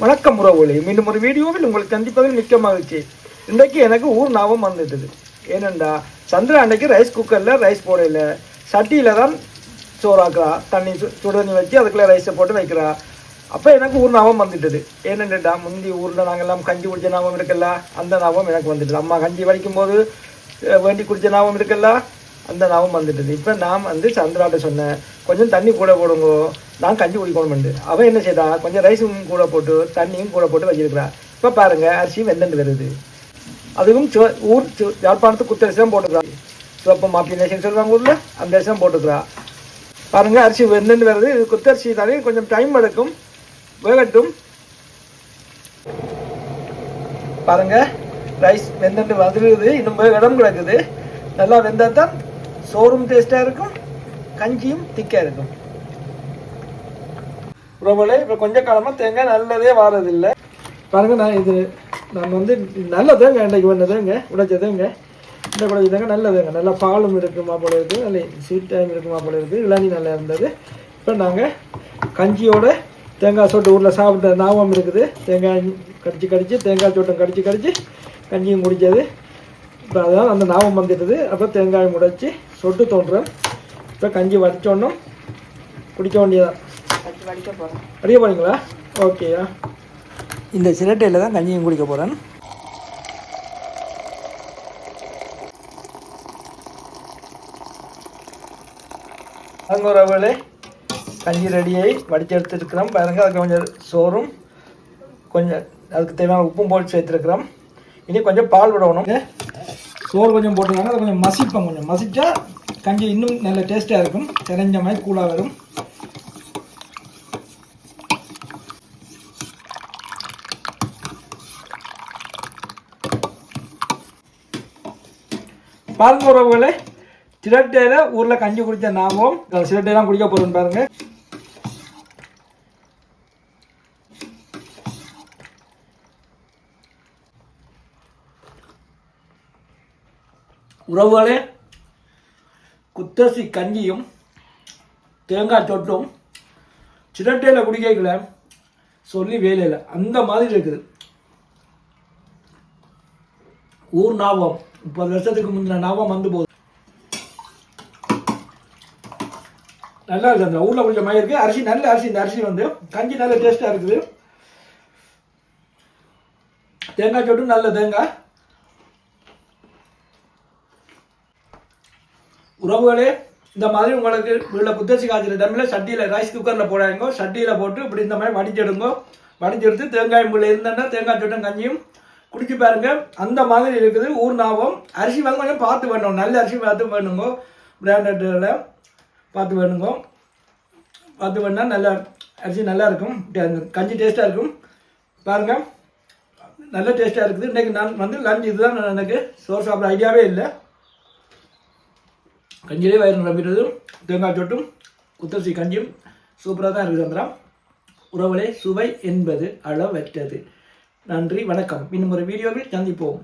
வணக்கம் உறவுகளே. மீண்டும் ஒரு வீடியோவில் உங்களுக்கு சந்திப்பதில் மிக்க மகிழ்ச்சி. இன்றைக்கு எனக்கு ஊர் ஞாபகம் வந்துட்டது. ஏனெண்டா சந்திரா அன்னைக்கு ரைஸ் குக்கரில் ரைஸ் போடையில் சட்டியில் தான் சோறாக்குறா. தண்ணி சு சுடு தண்ணி வச்சு அதுக்குள்ளே ரைஸை போட்டு வைக்கிறா. அப்போ எனக்கு ஊர் ஞாபகம் வந்துட்டது. ஏனென்றுடா முந்தி ஊரில் நாங்கள் எல்லாம் கஞ்சி குடிச்ச ஞாபகம் இருக்குல்ல? அந்த ஞாபகம் எனக்கு வந்துட்டது. அம்மா கஞ்சி வடிக்கும் போது வேண்டி குடிச்ச ஞாபகம் இருக்குல்ல? அந்த லாபம் வந்துட்டது. இப்போ நான் வந்து சந்திராட்ட சொன்னேன் கொஞ்சம் தண்ணி கூட போடுங்க நான் கஞ்சி குடிக்கணும்னு அவன் என்ன செய்தா கொஞ்சம் ரைஸும் கூட போட்டு தண்ணியும் கூட போட்டு வச்சிருக்கிறா. இப்போ பாருங்கள் அரிசியும் வெந்தண்டு வருது. அதுவும் சோ ஊர் யாழ்ப்பாணத்துக்கு யாழ்ப்பாணத்து குத்தரிசி தான் போட்டுக்கிறா சிவப்பு மாப்பி நேஷன் சொல்லுவாங்க ஊரில்? அந்த அரிசி தான் போட்டுக்கிறா. பாருங்கள் அரிசி வெந்தண்டு வருது. இது குத்தரிசி தானே கொஞ்சம் டைம் எடுக்கும் வேகட்டும். பாருங்கள் ரைஸ் வெந்துட்டு வந்துருக்குது இன்னும் போய் இடம் கிடக்குது. நல்லா வெந்தால் தான் சோறும் டேஸ்ட்டாக இருக்கும் கஞ்சியும் திக்காக இருக்கும். உறவுகளே இப்போ கொஞ்ச காலமாக தேங்காய் நல்லதே வாரதில்லை. பாருங்க நான் இது நான் வந்து நல்ல தேங்காய் இன்றைக்கு பண்ணதுங்க உடைச்ச தேங்காய். இந்த குடைச்ச தேங்காய் நல்ல தேங்காய். நல்லா பாலும் இருக்குமா போல இருக்குது நல்ல ஸ்வீட் டைம் இருக்குமா போல இருக்குது இளநீ நல்லா இருந்தது. இப்போ நாங்கள் கஞ்சியோட தேங்காய் சொட்டு ஊரில் சாப்பிட்ட ஞாபகம் இருக்குது. தேங்காய் கடிச்சு கடிச்சு தேங்காய் சொட்டும் கடிச்சு கடிச்சு கஞ்சியும் குடித்தது இப்போ அதான் அந்த ஞாபகம் வந்துடுது. அப்போ தேங்காய் முடைச்சி சொட்டு தோன்றுறேன். இப்போ கஞ்சி வடிச்சோன்னும் குடிக்க வேண்டியதான் வடிக்க போறீங்களா? ஓகேயா இந்த சிரட்டையில் தான் கஞ்சியும் குடிக்க போகிறேன் அங்கே ஒரு அவளே கஞ்சி ரெடியாகி வடித்து எடுத்துருக்கிறோம் பாருங்க அதுக்கு கொஞ்சம் சோறும் கொஞ்சம் அதுக்கு தேவையான உப்பும் போட்டு சேர்த்துருக்குறோம் இனி கொஞ்சம் பால் விடணும். சோறு கொஞ்சம் போட்டுருக்காங்க அதை கொஞ்சம் மசிப்பேன் கொஞ்சம். மசிச்சா கஞ்சி இன்னும் நல்ல டேஸ்ட்டாக இருக்கும். தெரிஞ்ச மாதிரி கூலாக வரும். பாருங்க உறவுகளை சிரட்டையில் ஊரில் கஞ்சி குடித்த நாமும் சிரட்டையெல்லாம் குடிக்க போகிறோம் பாருங்க. உறவுகளே குத்தசி கஞ்சியும் தேங்காய் தொட்டும் சிரட்டையில் குடிக்கல சொல்லி வேலையில் அந்த மாதிரி இருக்குது. ஊர் ஞாபகம். முப்பது வருஷத்துக்கு முந்தின ஞாபகம் வந்து போகுது. நல்லா இருக்குது அந்த ஊரில் கொஞ்சம் மயம் இருக்குது அரிசி நல்ல அரிசி. இந்த அரிசி வந்து கஞ்சி நல்ல டேஸ்ட்டாக இருக்குது. தேங்காய் சொட்டும் நல்ல தேங்காய். உறவுகளே இந்த மாதிரி உங்களுக்கு வீட்டில் புத்தரிசி காய்ச்சிற தமிழில் சட்டியில் ரைஸ் குக்கரில் போடாங்க சட்டியில் போட்டு இப்படி இந்த மாதிரி வடிச்செடுங்க வடிச்செடுத்து தேங்காய் முள்ள இருந்தேன்னா தேங்காய் சட்டம் கஞ்சியும் குடிச்சு பாருங்க. அந்த மாதிரி இருக்குது ஊர் ஞாபகம் அரிசி வந்து கொஞ்சம் பார்த்து வேணும். நல்ல அரிசி பார்த்து வேணுங்க. பிராண்டடில் பார்த்து வேணுங்க. பார்த்து வேணா நல்ல அரிசி நல்லா இருக்கும். கஞ்சி டேஸ்ட்டாக இருக்கும். பாருங்கள் நல்ல டேஸ்ட்டாக இருக்குது. இன்றைக்கி நான் வந்து லஞ்ச் இதுதான் எனக்கு. சோறு சாப்பிட்ற ஐடியாவே இல்லை. கஞ்சிலே வயிறு நிரம்பிடுறது தேங்காய் சொட்டும் குத்தரிசி கஞ்சியும் சூப்பராக தான் இருக்குது சந்திரா உறவுகளே சுவை என்பது அளவற்றது. நன்றி வணக்கம். இன்னும் ஒரு வீடியோவில் சந்திப்போம்.